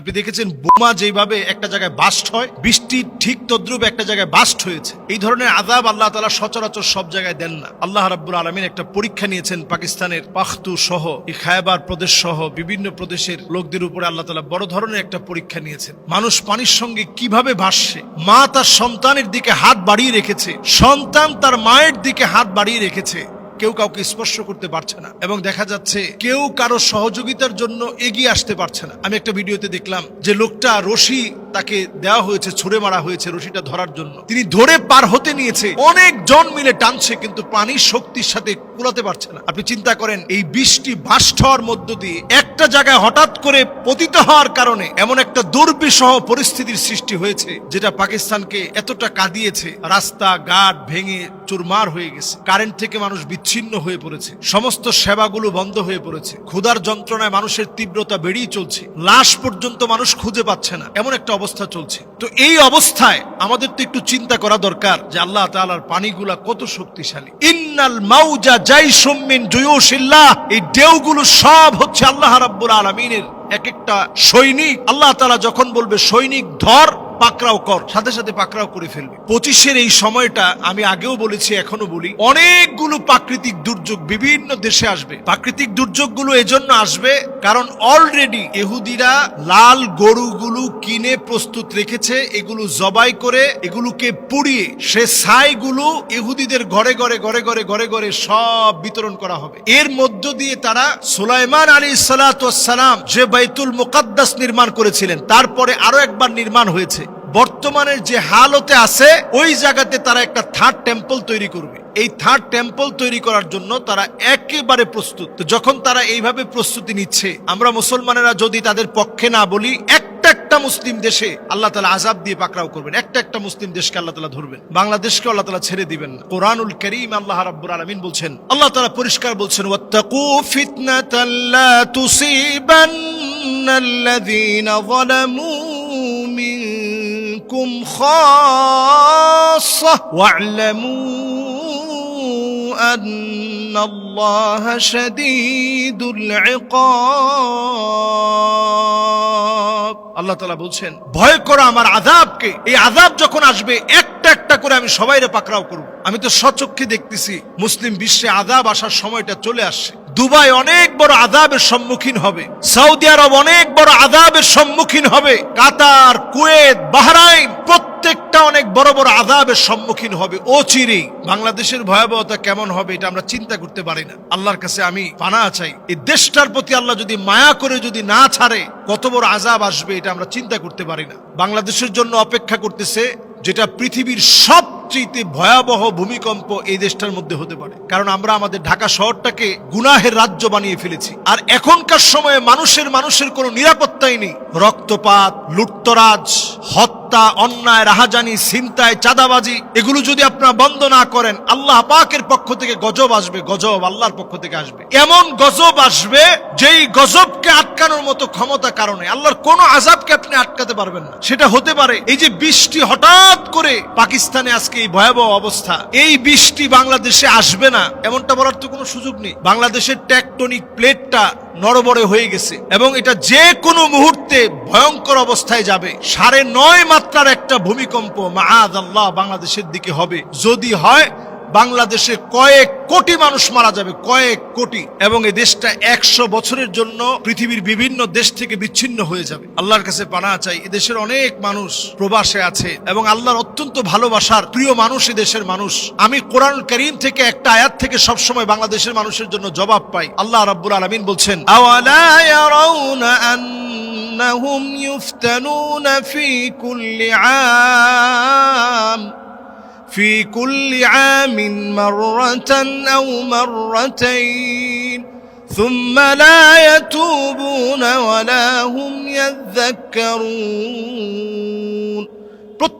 আপনি দেখেছেন বোমা যেভাবে একটা জায়গায় বাস্ট হয়, বৃষ্টি ঠিক তদ্রুপ একটা জায়গায় বাস্ট হয়েছে। এই ধরনের আজাব আল্লাহ তালা সচরাচর সব জায়গায় দেন না। আল্লাহ রাব্বুল আলমিন একটা পরীক্ষা নিয়েছেন পাকিস্তানের পাখতু সহ, এই খায়বার প্রদেশ সহ, বিভিন্ন প্রদেশের লোকদের উপরে আল্লাহ তালা বড় ধরনের একটা পরীক্ষা নিয়েছেন। মানুষ পানির সঙ্গে কীভাবে ভাসছে? মা তার সন্তানের দিকে হাত বাড়িয়ে রেখেছে, সন্তান তার মায়ের দিকে হাত বাড়িয়ে রেখেছে। কেউ কাউকে স্পর্শ করতে পারছে না। এবং দেখা যাচ্ছে কেউ কারও সহযোগিতার জন্য এগিয়ে আসতে পারছে না। আমি একটা ভিডিওতে দেখলাম যে লোকটা রশি তাকে দেওয়া হয়েছে, ছুড়ে মারা হয়েছে রশিটা ধরার জন্য। তিনি ধরে পার হতে নিয়েছে। অনেক জন মিলে টানছে, কিন্তু পানির শক্তির সাথে কুলাতে পারছে না। আপনি চিন্তা করেন, এই বৃষ্টি বাষ্ট হওয়ার মধ্য দিয়ে একটা জায়গায় হঠাৎ করে পতিত হওয়ার কারণে এমন একটা দুর্বিষহ পরিস্থিতির সৃষ্টি হয়েছে, যেটা পাকিস্তানকে এতটা কাঁদিয়েছে। রাস্তা, ঘাট ভেঙে চুরমার হয়ে গেছে। কারেন্ট থেকে মানুষ বিচ্ছিন্ন হয়ে পড়েছে। সমস্ত সেবাগুলো বন্ধ হয়ে পড়েছে। ক্ষুধার যন্ত্রণায় মানুষের তীব্রতা বেড়েই চলছে। লাশ পর্যন্ত মানুষ খুঁজে পাচ্ছে না। এমন একটা অবস্থা চলছে। তো এই অবস্থায় আমাদের তো একটু চিন্তা করা দরকার যে আল্লাহ তাআলার পানিগুলা কত শক্তিশালী। ইন্নাল মাউজা জাইশুম মিন জুয়ুশিল্লাহ। এই ঢেউগুলো সব হচ্ছে আল্লাহ রাব্বুল আলামিনের এক একটা সৈনিক। আল্লাহ তালা যখন বলবে, সৈনিক ধর, পাকড়াও কর। সাথে সাথে পাকড়াও করে ফেলবে। পঁচিশের এই সময়টা আমি আগেও বলেছি এখনও বলি, অনেকগুলো প্রাকৃতিক দুর্যোগ বিভিন্ন দেশে আসবে। প্রাকৃতিক দুর্যোগগুলো এজন্য আসবে কারণ অলরেডি এহুদিরা লাল গরুগুলো কিনে প্রস্তুত রেখেছে, এগুলো জবাই করে, এগুলোকে পুড়িয়ে সে ছাইগুলো ইহুদিদের ঘরে ঘরে ঘরে ঘরে ঘরে ঘরে সব বিতরণ করা হবে। এর মধ্য দিয়ে তারা সুলাইমান আলী সালাম যে বাইতুল মুকাদ্দাস নির্মাণ করেছিলেন, তারপরে আরও একবার নির্মাণ হয়েছে। বর্তমানের যে হালতে আছে, ওই জায়গাতে তারা একটা থার্ড টেম্পল তৈরি করবে। এই থার্ড টেম্পল তৈরি করার জন্য তারা একেবারে প্রস্তুত। যখন তারা এইভাবে প্রস্তুতি নিচ্ছে, আমরা মুসলমানেরা যদি তাদের পক্ষে না বলি, একটা একটা মুসলিম দেশে আল্লাহ তালা আজাব দিয়ে পাকড়াও করবেন। একটা একটা মুসলিম দেশকে আল্লাহ তালা ধরবেন। বাংলাদেশকে আল্লাহ তালা ছেড়ে দিবেন কোরআনুল করিম আল্লাহ রাব্বুল আলমিন বলছেন, আল্লাহ তালা পরিষ্কার বলছেন, ওয়াত্তাকু মিনকুম খাসসাহ ওয়া'লামু أن الله شديد العقاب আল্লাহ তালা বলছেন ভয় করো আমার আজাবকে এই আজাব যখন আসবে একটা একটা করে আমি সবাইরে পাকড়াও করব আমি তো সচক্ষে দেখতেছি মুসলিম বিশ্বে আজাব আসার সময়টা চলে আসছে দুবাই অনেক বড় আজাবের সম্মুখীন হবে সৌদি আরব অনেক বড় আজাবের সম্মুখীন হবে কাতার কুয়েত বাহরাইন প্রত্যেকটা অনেক বড় বড় আজাবের সম্মুখীন হবে। ও চিরেই বাংলাদেশের ভয়াবহতা কেমন হবে এটা আমরা চিন্তা করতে পারি না। আল্লাহর কাছে আমি পানা চাই। এই দেশটার প্রতি আল্লাহ যদি মায়া করে যদি না ছাড়ে, কত বড় আজাব আসবে এটা আমরা চিন্তা করতে পারি না। বাংলাদেশের জন্য অপেক্ষা করতেছে যেটা পৃথিবীর সবচেয়ে ভয়াবহ ভূমিকম্প এই দেশটার মধ্যে হতে পারে। কারণ আমরা আমাদের ঢাকা শহরটাকে গুনাহের রাজ্য বানিয়ে ফেলেছি। আর এখনকার সময়ে মানুষের মানুষের কোনো নিরাপত্তাই নেই। রক্তপাত, লুটতরাজ, হত্যা অন্যায়, রাহাজানি, ছিনতাই, চাঁদাবাজি, এগুলো যদি আপনারা বন্ধ না করেন, আল্লাহ পাকের পক্ষ থেকে গজব আসবে, গজব আল্লাহর পক্ষ থেকে আসবে। এমন গজব আসবে যেই গজবকে আটকানোর মতো ক্ষমতা কারণে আল্লাহর কোনো আজাবকে আপনি আটকাতে পারবেন না। সেটা হতে পারে এই যে বৃষ্টি হঠাৎ করে পাকিস্তানে আজকে এই ভয়াবহ অবস্থা। এই বৃষ্টি বাংলাদেশে আসবে না, এমনটা বলার তো কোনো সুযোগ নেই। বাংলাদেশের ট্যাকটনিক প্লেটটা নড়বড়ে হয়ে গেছে এবং এটা যে কোনো মুহূর্তে ভয়ঙ্কর অবস্থায় যাবে। সাড়ে নয় মাত্রার একটা ভূমিকম্প মাআদ আল্লাহ বাংলাদেশের দিকে হবে। যদি হয় বাংলাদেশে কয়েক কোটি মানুষ মারা যাবে, কয়েক কোটি। এবং এই দেশটা একশো বছরের জন্য পৃথিবীর বিভিন্ন দেশ থেকে বিচ্ছিন্ন হয়ে যাবে। আল্লাহর কাছে পানা চাই এদেশের অনেক মানুষ প্রবাসে আছে এবং আল্লাহর অত্যন্ত ভালোবাসার প্রিয় মানুষ দেশের মানুষ। আমি কোরআন করিম থেকে একটা আয়াত থেকে সবসময় বাংলাদেশের মানুষের জন্য জবাব পাই। আল্লাহ রাব্বুল আলামিন বলছেন, আওয়ালা ইয়ারাউনা আন্নাহুম ইউফতানুনা ফি কুল্লি আম? في كل عام مرة أو مرتين ثم لا يتوبون ولا هم يذكرون.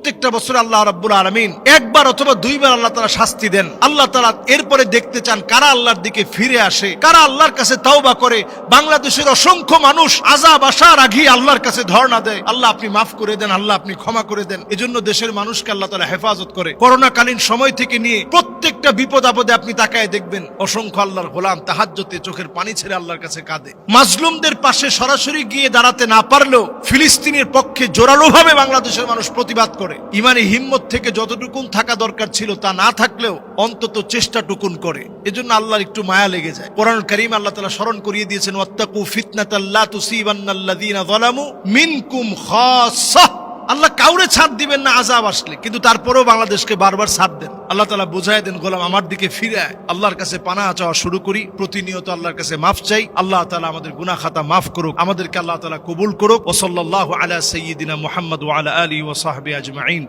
প্রত্যেকটা বছর আল্লাহ রাব্বুল আলমিন একবার অথবা দুইবার আল্লাহ তালা শাস্তি দেন। আল্লাহ তালা এরপরে দেখতে চান কারা আল্লাহর দিকে ফিরে আসে, কারা আল্লাহর কাছে তাওবা করে। বাংলাদেশের অসংখ্য মানুষ আজাব আসার আগেই আল্লাহর কাছে ধর্ণা দেয়। আল্লাহ আপনি মাফ করে দেন, আল্লাহ আপনি ক্ষমা করে দেন। এজন্য দেশের মানুষকে আল্লাহ তালা হেফাজত করে। করোনাকালীন সময় থেকে নিয়ে প্রত্যেকটা বিপদ আপদে আপনি তাকায় দেখবেন, অসংখ্য আল্লাহর গোলাম তাহাজ্জতে চোখের পানি ছেড়ে আল্লাহর কাছে কাঁদে। মাজলুমদের পাশে সরাসরি গিয়ে দাঁড়াতে না পারলেও ফিলিস্তিনের পক্ষে জোরালোভাবে বাংলাদেশের মানুষ প্রতিবাদ করে। ইমানি হিম্মত থেকে যতটুকুন থাকা দরকার ছিল তা না থাকলেও অন্তত চেষ্টা টুকুন করে। এজন্য আল্লাহর একটু মায়া লেগে যায়। কোরআন করিম আল্লাহ তালা স্মরণ করিয়ে দিয়েছেন, ওয়াত্তাকু ফিতনাতাল্লা তুসিবান্নাল্লাদিনা যালামু মিনকুম খাসাহ। আল্লাহ কাউরে ছাড় দিবেন না আজাব আসলে। কিন্তু তারপরেও বাংলাদেশকে বারবার ছাড় দেন। আল্লাহ তালা বুঝাই দেন, গোলাম আমার দিকে ফিরে আল্লাহর কাছে পানা চাওয়া শুরু করি, প্রতিনিয়ত আল্লাহর কাছে মাফ চাই। আল্লাহ তালা আমাদের গুনা খাতা মাফ করুক, আমাদেরকে আল্লাহ তালা কবুল করুক। ও সাল্লাহ আলা সৈয়দিনা মোহাম্মদ আলা আলী ও সাহাবি আজমাইন।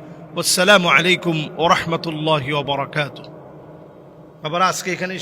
আসসালামু আলাইকুম রহমতুল্লাহ আবার আজকে এখানে